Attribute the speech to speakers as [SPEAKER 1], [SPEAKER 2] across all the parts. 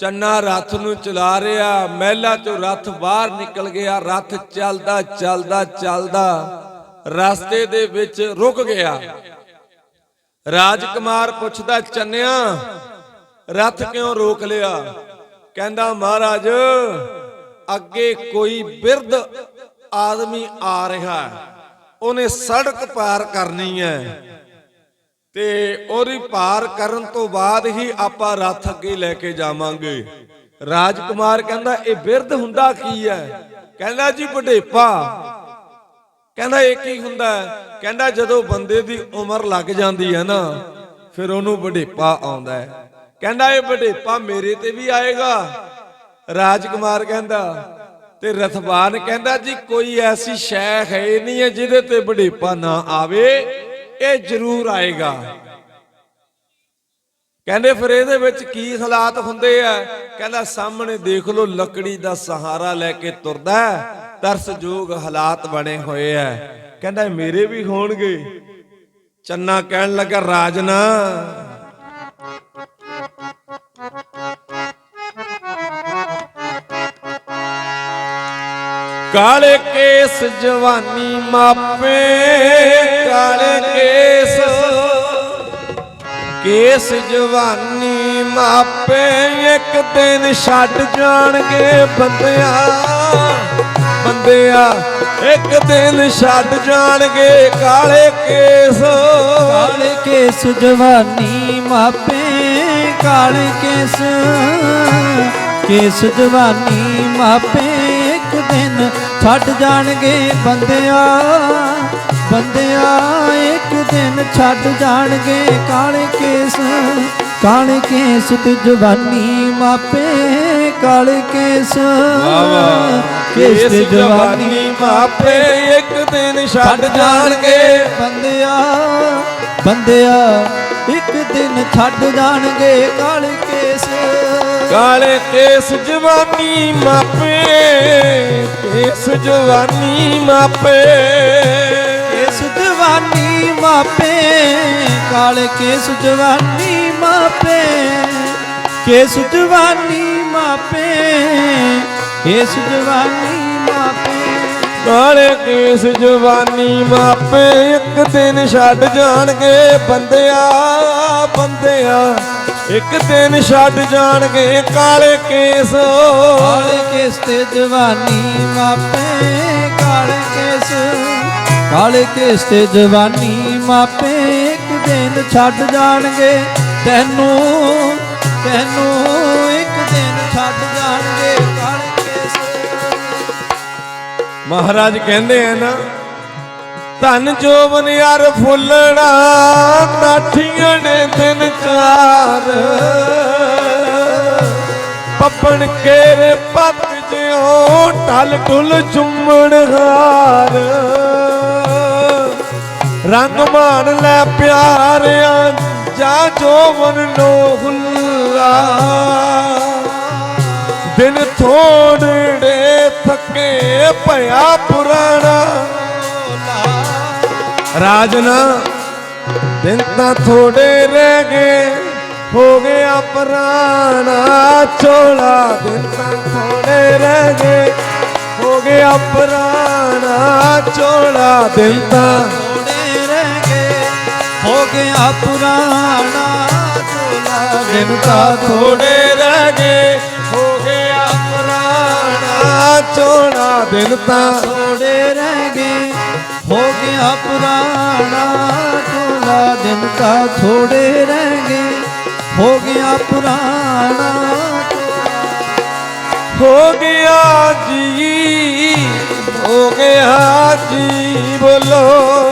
[SPEAKER 1] ਚੰਨਾ ਰੱਥ ਨੂੰ ਚਲਾ ਰਿਹਾ, ਮਹਿਲਾ ਚੋਂ ਰੱਥ ਬਾਹਰ ਨਿਕਲ ਗਿਆ, ਰੱਥ ਚੱਲਦਾ ਚੱਲਦਾ ਚੱਲਦਾ, ਰਸਤੇ ਦੇ ਵਿੱਚ ਰੁਕ ਗਿਆ। ਰਾਜਕੁਮਾਰ ਪੁੱਛਦਾ, ਚੰਨਿਆ, ਰੱਥ ਕਿਉਂ ਰੋਕ ਲਿਆ? ਕਹਿੰਦਾ, ਮਹਾਰਾਜ, ਅੱਗੇ ਕੋਈ ਬਿਰਧ ਆਦਮੀ ਆ ਰਿਹਾ ਉਹਨੇ ਸੜਕ ਪਾਰ ਕਰਨੀ ਹੈ। ਤੇ ਉਹਦੀ ਪਾਰ ਕਰਨ ਤੋਂ ਬਾਅਦ ਹੀ ਆਪਾਂ ਰੱਥ ਅੱਗੇ ਲੈ ਕੇ ਜਾਵਾਂਗੇ। ਰਾਜਕੁਮਾਰ ਕਹਿੰਦਾ, ਇਹ ਬਿਰਧ ਹੁੰਦਾ ਕੀ ਹੈ? ਕਹਿੰਦਾ, ਜੀ ਵਡੇਪਾ। ਕਹਿੰਦਾ, ਇਹ ਕੀ ਹੁੰਦਾ? ਕਹਿੰਦਾ, ਜਦੋਂ ਬੰਦੇ ਦੀ ਉਮਰ ਲੱਗ ਜਾਂਦੀ ਹੈ ਨਾ, ਫਿਰ ਉਹਨੂੰ ਵਡੇਪਾ ਆਉਂਦਾ ਹੈ। ਕਹਿੰਦਾ, ਇਹ ਵਡੇਪਾ ਮੇਰੇ ਤੇ ਵੀ ਆਏਗਾ। ਰਾਜਕੁਮਾਰ ਕਹਿੰਦਾ, ਤੇ ਰਥਵਾਨ ਕਹਿੰਦਾ, ਜੀ ਕੋਈ ਐਸੀ ਸ਼ੈ ਹੈ ਨਹੀਂ ਹੈ ਜਿਹਦੇ ਤੇ ਵਡੇਪਾ ਨਾ ਆਵੇ। ਇਹ ਜ਼ਰੂਰ ਆਏਗਾ। ਕਹਿੰਦੇ ਫਿਰ ਇਹਦੇ ਵਿੱਚ ਕੀ ਹਾਲਾਤ ਹੁੰਦੇ ਆ? ਕਹਿੰਦਾ ਸਾਹਮਣੇ ਦੇਖ ਲਓ, ਲੱਕੜੀ ਦਾ ਸਹਾਰਾ ਲੈ ਕੇ ਤੁਰਦਾ ਤਰਸਯੋਗ ਹਾਲਾਤ ਬਣੇ ਹੋਏ ਆ। ਕਹਿੰਦਾ ਮੇਰੇ ਵੀ ਹੋਣਗੇ। ਚੰਨਾ ਕਹਿਣ ਲੱਗਾ ਰਾਜਨਾ ਕਾਲੇ ਕੇਸ ਜਵਾਨੀ ਮਾਪੇ ਕਾਲੇ ਕੇਸ। ਕੇਸ ਜਵਾਨੀ ਮਾਪੇ ਇੱਕ ਦਿਨ ਛੱਡ ਜਾਣਗੇ ਬੰਦਿਆ। ਬੰਦਿਆ ਇੱਕ ਦਿਨ ਛੱਡ ਜਾਣਗੇ ਕਾਲੇ ਕੇਸ।
[SPEAKER 2] ਕਾਲੇ ਕੇਸ ਜਵਾਨੀ ਮਾਪੇ, ਕਾਲੇ ਕੇਸ। ਕੇਸ ਜਵਾਨੀ ਮਾਪੇ ਇੱਕ ਦਿਨ ਛੱਡ ਜਾਣਗੇ ਬੰਦਿਆ। ਬੰਦਿਆ ਇੱਕ ਦਿਨ ਛੱਡ ਜਾਣਗੇ ਕਾਲੇ ਕੇਸ। ਕਾਲੇ ਕੇਸ ਤੇ ਜਵਾਨੀ ਮਾਪੇ ਕਾਲੇ ਕੇਸ। ਕੇਸ ਤੇ ਜਵਾਨੀ
[SPEAKER 1] ਮਾਪੇ ਇੱਕ ਦਿਨ ਛੱਡ ਜਾਣਗੇ।
[SPEAKER 2] ਬੰਦਿਆ ਬੰਦਿਆ ਇੱਕ ਦਿਨ ਛੱਡ ਜਾਣਗੇ ਕਾਲੇ ਕੇਸ।
[SPEAKER 1] ਕਾਲੇ ਕੇਸ ਜਵਾਨੀ ਮਾਪੇ ਕੇਸ ਜਵਾਨੀ ਮਾਪੇ।
[SPEAKER 2] ਮਾਪੇ ਕਾਲੇ ਕੇਸ ਜਵਾਨੀ ਮਾਪੇ ਕੇਸ ਜਵਾਨੀ ਮਾਪੇ ਕੇਸ ਜਵਾਨੀ ਮਾਪੇ।
[SPEAKER 1] ਕਾਲੇ ਕੇਸ ਜਵਾਨੀ ਮਾਪੇ ਇੱਕ ਦਿਨ ਛੱਡ ਜਾਣਗੇ ਬੰਦਿਆ ਬੰਦਿਆ। ਇੱਕ ਦਿਨ ਛੱਡ ਜਾਣਗੇ ਕਾਲੇ ਕੇਸ।
[SPEAKER 2] ਕਾਲੇ ਕੇਸ ਤੇ ਜਵਾਨੀ ਮਾਪੇ ਕਾਲੇ ਕੇਸ ਕਾਲੇ ਕੇਸ ਤੇ ਜਵਾਨੀ ਮਾਪੇ ਇੱਕ ਦਿਨ ਛੱਡ ਜਾਣਗੇ, ਤੈਨੂੰ ਤੈਨੂੰ ਇੱਕ ਦਿਨ ਛੱਡ ਜਾਣਗੇ।
[SPEAKER 1] ਮਹਾਰਾਜ ਕਹਿੰਦੇ ਆ ਨਾ, ਧਨ ਜੋਬਨ ਯਾਰ ਫੁੱਲਣਾ ਨਾਠੀਆਂ ਨੇ ਦਿਨ ਚਾਰ। ਪੱਪਣ ਕੇਰੇ ਪੱਤ ਜਿਉ ਟਲ ਟੁਲ ਚੁੰਮਣ ਹਾਰ। ਰੰਗ ਮਾਣ ਲੈ ਪਿਆਰਿਆਂ ਜਾ ਜੋਬਨ ਨੋ ਹੁੱਲਾ। ਦਿਨ ਥੋੜੇ ਥੱਕੇ ਭਇਆ ਪੁਰਾਣਾ। ਰਾਜਨਾ ਦਿਨ ਤਾਂ ਥੋੜੇ ਰਹਿ ਗਏ, ਹੋ ਗਿਆ ਪੁਰਾਣਾ ਚੋਲਾ। ਦਿਨ ਤਾਂ ਥੋੜੇ ਰਹਿ ਗਏ, ਹੋ ਗਿਆ ਪੁਰਾਣਾ ਚੋਲਾ। ਦਿਨ ਤਾਂ
[SPEAKER 2] ਗਿਆ ਪੁਰਾਣਾ ਚੋਲਾ
[SPEAKER 1] ਦਿਨ ਤਾਂ ਥੋੜੇ ਰਹਿ ਗਏ ਹੋ ਗਿਆ ਪੁਰਾਣਾ। ਚੋਲਾ ਦਿਨ ਤਾਂ
[SPEAKER 2] ਥੋੜੇ ਰਹਿ ਗਏ ਹੋ ਗਿਆ ਪੁਰਾਣਾ ਚੋਲਾ। ਦਿਨ ਤਾਂ ਥੋੜੇ ਰਹਿ ਗਏ ਹੋ ਗਿਆ ਪੁਰਾਣਾ
[SPEAKER 1] ਹੋ ਗਿਆ ਜੀ ਹੋ ਗਿਆ ਜੀ ਬੋਲੋ।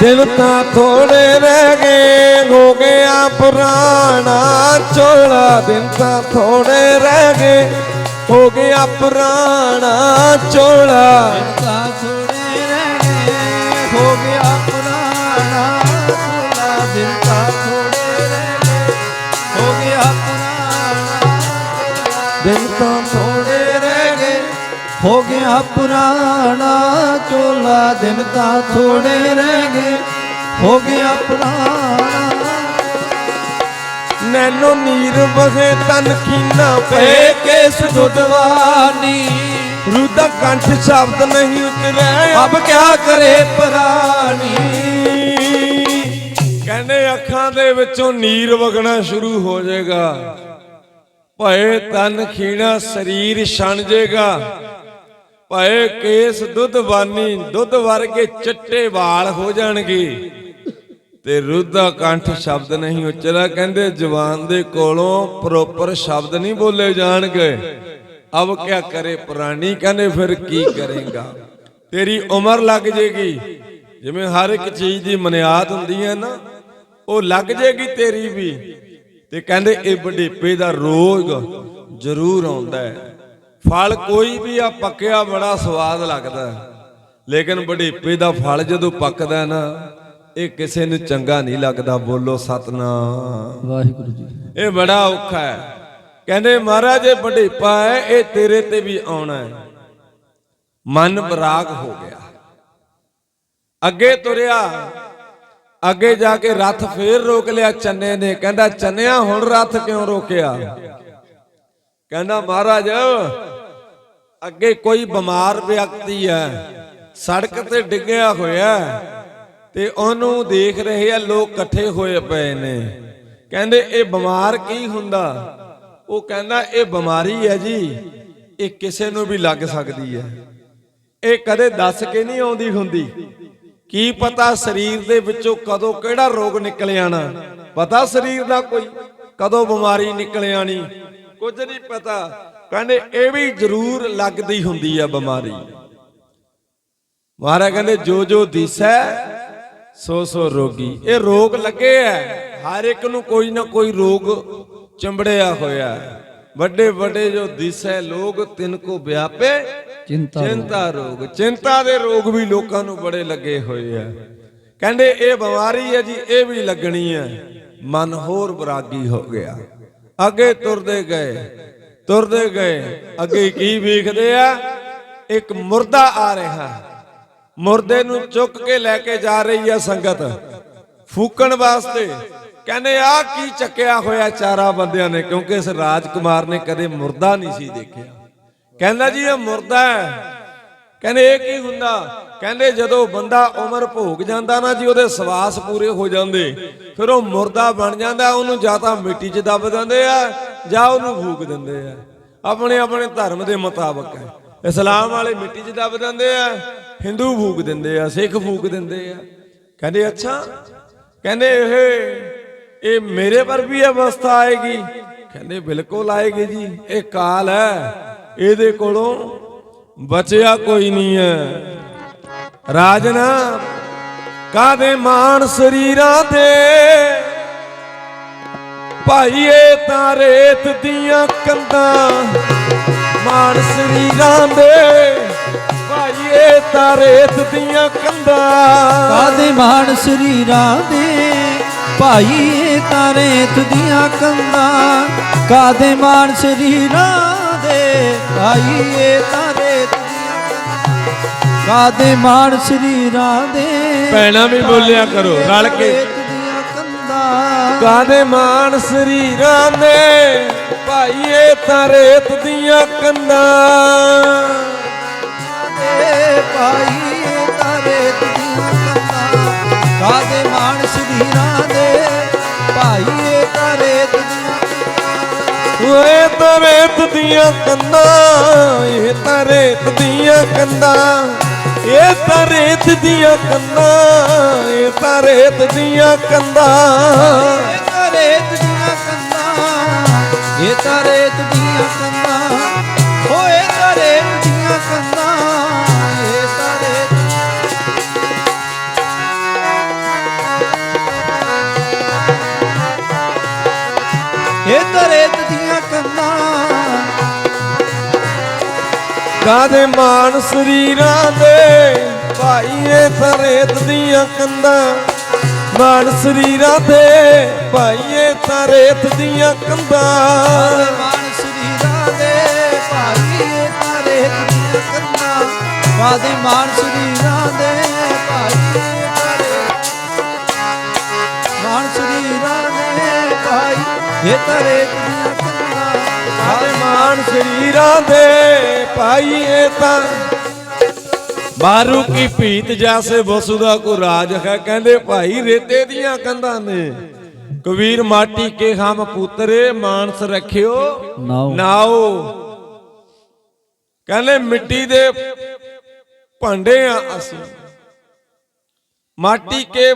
[SPEAKER 1] ਦਿਨ ਤਾਂ ਥੋੜੇ ਰਹਿ ਗਏ, ਹੋ ਗਿਆ ਪੁਰਾਣਾ ਚੋਲਾ। ਦਿਨ ਤਾਂ ਥੋੜੇ ਰਹਿ ਗਏ, ਹੋ ਗਿਆ ਪੁਰਾਣਾ ਚੋਲਾ।
[SPEAKER 2] ਗਿਆ ਪੁਰਾਣਾ ਚੋਲਾ ਦਿਨ ਤਾਂ ਥੋੜੇ ਰਹਿ ਗਏ। ਹੋ ਗਿਆ ਪੁਰਾਣਾ।
[SPEAKER 1] ਨੈਨੋ ਨੀਰ ਬਗੇ ਤਨ ਖੀਨਾ ਪਏ
[SPEAKER 2] ਕੇਸ ਦੁਦਵਾਨੀ।
[SPEAKER 1] ਰੁਦਾ ਕੰਠ ਸ਼ਬਦ ਨਹੀਂ ਉਤਰਿਆ
[SPEAKER 2] ਅਬ ਕਿਆ ਕਰੇ ਪ੍ਰਾਨੀ?
[SPEAKER 1] ਕਹਿੰਦੇ ਅੱਖਾਂ ਦੇ ਵਿੱਚੋਂ ਨੀਰ ਵਗਣਾ ਸ਼ੁਰੂ ਹੋ ਜਾਏਗਾ। ਭਏ ਤਨ ਖੀਣਾ ਸਰੀਰ ਛਣ ਜਾਏਗਾ। ਭਏ ਕੇਸ ਦੁੱਧਵਾਨੀ ਦੁੱਧ ਵਰਗੇ ਚਿੱਟੇ ਵਾਲ ਹੋ ਜਾਣਗੇ। ਤੇ ਰੁੱਧਾ ਕੰਠ ਸ਼ਬਦ ਨਹੀਂ ਉਚਰਾ ਕਹਿੰਦੇ ਜਵਾਨ ਦੇ ਕੋਲੋਂ ਪ੍ਰੋਪਰ ਸ਼ਬਦ ਨਹੀਂ ਬੋਲੇ ਜਾਣਗੇ। ਅਬ ਕਿਆ ਕਰੇ ਪ੍ਰਾਣੀ, ਕਹਿੰਦੇ ਫਿਰ ਕੀ ਕਰੇਗਾ? ਤੇਰੀ ਉਮਰ ਲੱਗ ਜੇਗੀ। ਜਿਵੇਂ ਹਰ ਇੱਕ ਚੀਜ਼ ਦੀ ਮਨਿਆਦ ਹੁੰਦੀ ਹੈ ਨਾ, ਉਹ ਲੱਗ ਜੇਗੀ ਤੇਰੀ ਵੀ। ਤੇ ਕਹਿੰਦੇ ਇਹ ਬੁਢੇਪੇ ਦਾ ਰੋਗ ਜ਼ਰੂਰ ਆਉਂਦਾ ਹੈ। ਫਲ ਕੋਈ ਵੀ ਆ ਪੱਕਿਆ ਬੜਾ ਸਵਾਦ ਲੱਗਦਾ। ਲੇਕਿਨ ਬੁਢੇਪੇ ਦਾ ਫਲ ਜਦੋਂ ਪੱਕਦਾ ਨਾ ਇਹ ਕਿਸੇ ਨੂੰ ਚੰਗਾ ਨਹੀਂ ਲੱਗਦਾ। ਬੋਲੋ ਸਤਨਾਮ।
[SPEAKER 2] ਵਾਹਿਗੁਰੂ ਜੀ।
[SPEAKER 1] ਇਹ ਬੜਾ ਔਖਾ ਹੈ। ਕਹਿੰਦੇ ਮਹਾਰਾਜ ਇਹ ਬੁਢੇਪਾ ਹੈ ਇਹ ਤੇਰੇ ਤੇ ਵੀ ਆਉਣਾ ਹੈ। ਮਨ ਬਰਾਗ ਹੋ ਗਿਆ। ਅੱਗੇ ਤੁਰਿਆ ਅੱਗੇ ਜਾ ਕੇ ਰੱਥ ਫੇਰ ਰੋਕ ਲਿਆ ਚੰਨੇ ਨੇ। ਕਹਿੰਦਾ ਚੰਨਿਆ ਹੁਣ ਰੱਥ ਕਿਉਂ ਰੋਕਿਆ? ਕਹਿੰਦਾ, ਮਹਾਰਾਜ, ਅੱਗੇ ਕੋਈ ਬਿਮਾਰ ਵਿਅਕਤੀ ਹੈ, ਸੜਕ ਤੇ ਡਿੱਗਿਆ ਹੋਇਆ ਤੇ ਉਹਨੂੰ ਦੇਖ ਰਹੇ ਆ, ਲੋਕ ਇਕੱਠੇ ਹੋਏ ਪਏ ਨੇ। ਕਹਿੰਦੇ, ਇਹ ਬਿਮਾਰ ਕੀ ਹੁੰਦਾ? ਉਹ ਕਹਿੰਦਾ, ਇਹ ਬਿਮਾਰੀ ਹੈ ਜੀ, ਇਹ ਕਿਸੇ ਨੂੰ ਵੀ ਲੱਗ ਸਕਦੀ ਹੈ। ਇਹ ਕਦੇ ਦੱਸ ਕੇ ਨਹੀਂ ਆਉਂਦੀ ਹੁੰਦੀ। ਕੀ ਪਤਾ ਸਰੀਰ ਦੇ ਵਿੱਚੋਂ ਕਦੋਂ ਕਿਹੜਾ ਰੋਗ ਨਿਕਲ ਆਣਾ? ਪਤਾ ਸਰੀਰ ਦਾ ਕੋਈ? ਕਦੋਂ ਬਿਮਾਰੀ ਨਿਕਲ ਆਣੀ? ਕੁਝ ਨਹੀਂ ਪਤਾ। ਕਹਿੰਦੇ ਇਹ ਵੀ ਜ਼ਰੂਰ ਲੱਗਦੀ ਹੁੰਦੀ ਆ ਬਿਮਾਰੀ। ਮਹਾਰਾਜ ਕਹਿੰਦੇ ਜੋ ਜੋ ਦਿਸੈ ਸੋ ਸੋ ਰੋਗੀ। ਇਹ ਰੋਗ ਲੱਗੇ ਐ। ਹਰ ਇੱਕ ਨੂੰ ਕੋਈ ਨਾ ਕੋਈ ਰੋਗ ਚੰਬੜਿਆ ਹੋਇਆ ਵੱਡੇ ਵੱਡੇ ਜੋ ਦਿਸੈ ਲੋਗ ਤਿੰਨ ਕੋ ਵਿਆਪੇ
[SPEAKER 2] ਚਿੰਤਾ
[SPEAKER 1] ਚਿੰਤਾ ਰੋਗ। ਚਿੰਤਾ ਦੇ ਰੋਗ ਵੀ ਲੋਕਾਂ ਨੂੰ ਬੜੇ ਲੱਗੇ ਹੋਏ ਆ ਕਹਿੰਦੇ ਇਹ ਬਿਮਾਰੀ ਹੈ ਜੀ ਇਹ ਵੀ ਲੱਗਣੀ ਹੈ ਮਨ ਹੋਰ ਬਰਾਗੀ ਹੋ ਗਿਆ। ਅੱਗੇ ਤੁਰਦੇ ਗਏ। ਤੁਰਦੇ ਗਏ। ਅੱਗੇ ਕੀ ਵੇਖਦੇ ਆ? ਇੱਕ ਮੁਰਦਾ ਆ ਰਿਹਾ। ਮੁਰਦੇ ਨੂੰ ਚੁੱਕ ਕੇ ਲੈ ਕੇ ਜਾ ਰਹੀ ਹੈ ਸੰਗਤ। ਫੂਕਣ ਵਾਸਤੇ। ਕਹਿੰਦੇ, ਆ ਕੀ ਚੱਕਿਆ ਹੋਇਆ ਚਾਰਾ ਬੰਦਿਆਂ ਨੇ? ਕਿਉਂਕਿ ਇਸ ਰਾਜਕੁਮਾਰ ਨੇ ਕਦੇ ਮੁਰਦਾ ਨਹੀਂ ਸੀ ਦੇਖਿਆ। ਕਹਿੰਦਾ ਜੀ, ਇਹ ਮੁਰਦਾ ਹੈ। ਕਹਿੰਦੇ, ਇਹ ਕੀ ਹੁੰਦਾ? ਕਹਿੰਦੇ ਜਦੋਂ ਬੰਦਾ ਉਮਰ ਭੋਗ ਜਾਂਦਾ ਨਾ ਜੀ, ਉਹਦੇ ਸਵਾਸ ਪੂਰੇ ਹੋ ਜਾਂਦੇ। ਫਿਰ ਉਹ ਮੁਰਦਾ ਬਣ ਜਾਂਦਾ, ਉਹਨੂੰ ਜਾਂ ਤਾਂ ਮਿੱਟੀ 'ਚ ਦੱਬ ਦਿੰਦੇ ਆ, ਜਾਂ ਉਹਨੂੰ ਫੂਕ ਦਿੰਦੇ ਆ। ਆਪਣੇ ਆਪਣੇ ਧਰਮ ਦੇ ਮੁਤਾਬਕ ਹੈ। ਇਸਲਾਮ ਵਾਲੇ ਮਿੱਟੀ 'ਚ ਦੱਬ ਦਿੰਦੇ ਆ, ਹਿੰਦੂ ਫੂਕ ਦਿੰਦੇ ਆ, ਸਿੱਖ ਫੂਕ ਦਿੰਦੇ ਆ। ਕਹਿੰਦੇ, ਅੱਛਾ। ਕਹਿੰਦੇ, ਇਹ ਇਹ ਮੇਰੇ ਪਰ ਵੀ ਅਵਸਥਾ ਆਏਗੀ। ਕਹਿੰਦੇ, ਬਿਲਕੁਲ ਆਏਗੀ ਜੀ, ਇਹ ਕਾਲ ਹੈ। ਇਹਦੇ ਕੋਲੋਂ ਬਚਿਆ ਕੋਈ ਨਹੀਂ ਹੈ। ਰਾਜਨਾ ਕਾਦੇ ਮਾਨ ਸਰੀਰਾਂ ਤੇ? ਭਾਈਏ ਤਾਂ ਰੇਤ ਦੀਆਂ ਕੰਧਾਂ ਮਾਨ ਸਰੀਰਾਂ ਦੇ। ਭਾਈਏ ਤਾਂ ਰੇਤ ਦੀਆਂ ਕੰਧਾਂ
[SPEAKER 2] ਕਾਦੇ ਮਾਨ ਸਰੀਰਾਂ ਦੇ? ਭਾਈ ਇਹ ਤਾਂ ਰੇਤ ਦੀਆਂ ਕੰਧਾਂ ਕਾਦੇ ਮਾਨ ਸਰੀਰਾਂ ਦੇ? ਭਾਈਏ ਇਹ ਤਾਂ ਕਾਦੇ ਮਾਨ ਸਰੀਰਾਂ ਦੇ
[SPEAKER 1] ਭੈਣਾਂ ਵੀ ਬੋਲਿਆ ਕਰੋ, ਰਲ ਕੇ। ਕਾਦੇ ਮਾਨ ਸਰੀਰਾਂ ਦੇ ਭਾਈਏ ਤਾਂ ਰੇਤ ਦੀਆਂ ਕੰਧਾਂ।
[SPEAKER 2] ਦੇ ਭਾਈ ਇਹ ਤਾਂ ਰੇਤ ਦੀਆਂ ਕਾਦੇ ਮਾਨ ਇਹ ਤਾਂ ਰੇਤ ਦੀਆਂ
[SPEAKER 1] ਓਏ ਤਾਂ ਰੇਤ ਦੀਆਂ ਕੰਧਾਂ ਇਹ ਤਾਂ ਰੇਤ ਦੀਆਂ ਕੰਧਾਂ। ਇਹ ਤਾਂ ਰੇਤ ਦੀਆਂ ਕੰਧਾਂ ਇਹ ਤਾਂ ਰੇਤ ਦੀਆਂ ਕੰਧਾਂ।
[SPEAKER 2] ਇਹ ਤਾਂ ਰੇਤ ਦੀਆਂ ਕੰਧਾਂ ਇਹ ਤਾਂ ਰੇਤ
[SPEAKER 1] ਕਾਦੇ ਮਾਨ ਸਰੀਰਾਂ ਦੇ ਭਾਈਏ ਤਾਂ ਰੇਤ ਦੀਆਂ ਕੰਧਾਂ। ਮਾਨ ਸਰੀਰਾਂ ਦੇ ਭਾਈਏ ਤਾਂ ਰੇਤ ਦੀਆਂ ਕੰਧਾਂ।
[SPEAKER 2] ਮਾਨ ਸਰੀਰਾਂ ਦੇ ਭਾਈ ਇਹ ਤਾਂ ਰੇਤ ਦੀਆਂ ਕਾਦੇ ਮਾਨ ਸਰੀਰਾਂ ਦੇ ਭਾਈ ਮਾਨ ਸਰੀਰਾਂ ਦੇ ਭਾਈ ਇਹ ਤਰੇ
[SPEAKER 1] ਸਰੀਰਾਂ ਦੇ ਭਾਈਏ ਤਾਂ ਮਾਰੂ ਕੀ ਭੀਤ ਜੈਸੇ ਵਸੁਦਾ ਕੋ ਰਾਜ ਹੈ? ਕਹਿੰਦੇ ਭਾਈ ਰੇਤੇ ਦੀਆਂ ਕੰਧਾਂ ਨੇ। ਕਬੀਰ ਮਾਟੀ ਕੇ ਹਮ ਪੁੱਤਰੇ ਮਾਨਸ ਰੱਖਿਓ।
[SPEAKER 2] ਨਾਓ।
[SPEAKER 1] ਕਹਿੰਦੇ ਮਿੱਟੀ ਦੇ ਭਾਂਡੇ ਆ ਅਸੀਂ। ਮਾਟੀ ਕੇ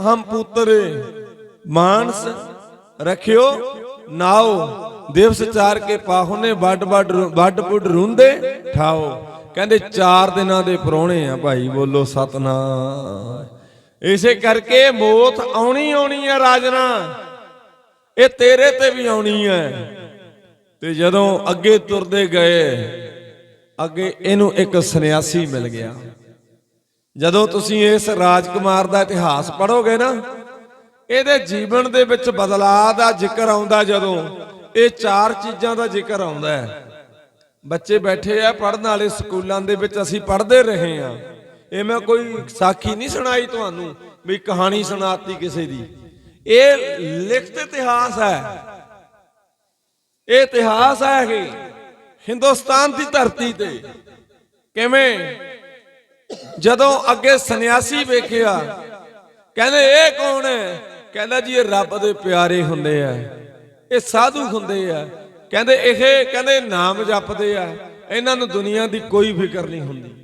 [SPEAKER 1] ਹਮ ਪੁੱਤਰੇ ਮਾਨਸ ਰੱਖਿਓ। ਨਾਓ। ਦਿਵਸ ਚਾਰ ਕੇ ਪਾਹੁਨੇ ਵੱਡ ਵੱਡ ਵੱਡ ਪੁੱਡ ਰੁੰਦੇ ਠਾਓ। ਕਹਿੰਦੇ ਚਾਰ ਦਿਨਾਂ ਦੇ ਪਰੋਣੇ ਆ ਭਾਈ, ਬੋਲੋ ਸਤਨਾਮ। ਇਸੇ ਕਰਕੇ ਮੌਤ ਆਉਣੀ ਆਉਣੀ ਆ ਰਾਜਨਾ। ਇਹ ਤੇਰੇ ਤੇ ਵੀ ਆਉਣੀ ਹੈ ਤੇ ਜਦੋਂ ਅੱਗੇ ਤੁਰਦੇ ਗਏ, ਅੱਗੇ ਇਹਨੂੰ ਇੱਕ ਸੰਨਿਆਸੀ ਮਿਲ ਗਿਆ। ਜਦੋਂ ਤੁਸੀਂ ਇਸ ਰਾਜਕੁਮਾਰ ਦਾ ਇਤਿਹਾਸ ਪੜੋਗੇ ਨਾ, ਇਹਦੇ ਜੀਵਨ ਦੇ ਵਿੱਚ ਬਦਲਾਅ ਦਾ ਜ਼ਿਕਰ ਆਉਂਦਾ ਜਦੋਂ ਇਹ ਚਾਰ ਚੀਜ਼ਾਂ ਦਾ ਜ਼ਿਕਰ ਆਉਂਦਾ ਹੈ। ਬੱਚੇ ਬੈਠੇ ਆ ਪੜਨ ਵਾਲੇ ਸਕੂਲਾਂ ਦੇ ਵਿੱਚ ਅਸੀਂ ਪੜ੍ਹਦੇ ਰਹੇ ਆ ਇਹ ਮੈਂ ਕੋਈ ਸਾਖੀ ਨਹੀਂ ਸੁਣਾਈ ਤੁਹਾਨੂੰ ਵੀ ਕਹਾਣੀ ਸੁਣਾਤੀ ਕਿਸੇ ਦੀ। ਇਹ ਲਿਖਤ ਇਤਿਹਾਸ ਹੈ। ਇਹ ਇਤਿਹਾਸ ਹੈ ਕਿ ਹਿੰਦੁਸਤਾਨ ਦੀ ਧਰਤੀ ਤੇ। ਕਿਵੇਂ? ਜਦੋਂ ਅੱਗੇ ਸੰਨਿਆਸੀ ਵੇਖਿਆ, ਕਹਿੰਦੇ, ਇਹ ਕੌਣ ਹੈ? ਕਹਿੰਦਾ ਜੀ, ਇਹ ਰੱਬ ਦੇ ਪਿਆਰੇ ਹੁੰਦੇ ਆ। ਇਹ ਸਾਧੂ ਹੁੰਦੇ ਆ। ਕਹਿੰਦੇ ਇਹ, ਕਹਿੰਦੇ ਨਾਮ ਜਪਦੇ ਆ। ਇਹਨਾਂ ਨੂੰ ਦੁਨੀਆ ਦੀ ਕੋਈ ਫਿਕਰ ਨਹੀਂ ਹੁੰਦੀ।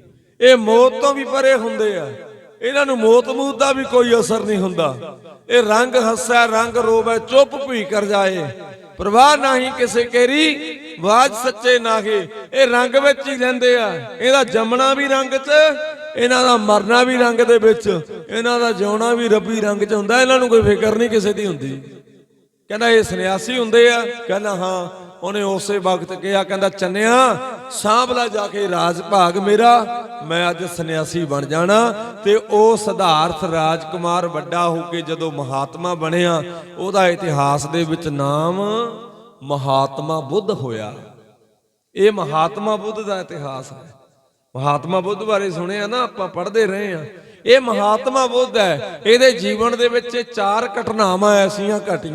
[SPEAKER 1] ਇਹ ਮੌਤ ਤੋਂ ਵੀ ਪਰੇ ਹੁੰਦੇ ਆ। ਇਹਨਾਂ ਨੂੰ ਮੌਤ ਮੂਤ ਦਾ ਵੀ ਕੋਈ ਅਸਰ ਨਹੀਂ ਹੁੰਦਾ। ਇਹ ਰੰਗ ਹੱਸੈ, ਰੰਗ ਰੋਵੈ, ਚੁੱਪ ਭੀ ਕਰ ਜਾਏ। ਪ੍ਰਵਾਹ ਨਹੀਂ ਕਿਸੇ ਕੇਰੀ ਬਾਜ ਸੱਚੇ ਨਾਗੇ ਇਹ ਰੰਗ ਵਿੱਚ ਹੀ ਰਹਿੰਦੇ ਆ। ਇਹਦਾ ਜੰਮਣਾ ਵੀ ਰੰਗ 'ਚ, ਇਹਨਾਂ ਦਾ ਮਰਨਾ ਵੀ ਰੰਗ ਦੇ ਵਿੱਚ। ਇਹਨਾਂ ਦਾ ਜਿਉਣਾ ਵੀ ਰੱਬੀ ਰੰਗ 'ਚ ਹੁੰਦਾ। ਇਹਨਾਂ ਨੂੰ ਕੋਈ ਫਿਕਰ ਨਹੀਂ ਕਿਸੇ ਦੀ ਹੁੰਦੀ। ਕਹਿੰਦਾ ਇਹ ਸੰਨਿਆਸੀ ਹੁੰਦੇ ਆ। ਕਹਿੰਦਾ ਹਾਂ, ਉਹਨੇ ਉਸੇ ਵਕਤ ਕਿਹਾ, ਕਹਿੰਦਾ, ਚੰਨਿਆ, ਸਾਂਭਲਾ ਜਾ ਕੇ ਰਾਜ ਭਾਗ ਮੇਰਾ। ਮੈਂ ਅੱਜ ਸੰਨਿਆਸੀ ਬਣ ਜਾਣਾ। ਤੇ ਉਹ ਸਿਧਾਰਥ ਰਾਜਕੁਮਾਰ ਵੱਡਾ ਹੋ ਕੇ ਜਦੋਂ ਮਹਾਤਮਾ ਬਣਿਆ, ਉਹਦਾ ਇਤਿਹਾਸ ਦੇ ਵਿੱਚ ਨਾਮ ਮਹਾਤਮਾ ਬੁੱਧ ਹੋਇਆ। ਇਹ ਮਹਾਤਮਾ ਬੁੱਧ ਦਾ ਇਤਿਹਾਸ ਹੈ। ਮਹਾਤਮਾ ਬੁੱਧ ਬਾਰੇ ਸੁਣਿਆ ਨਾ, ਆਪਾਂ ਪੜ੍ਹਦੇ ਰਹੇ ਆ ਇਹ ਮਹਾਤਮਾ ਬੁੱਧ ਹੈ। ਇਹਦੇ ਜੀਵਨ ਦੇ ਵਿੱਚ ਚਾਰ ਘਟਨਾਵਾਂ ਐਸੀਆਂ ਘਟੀਆਂ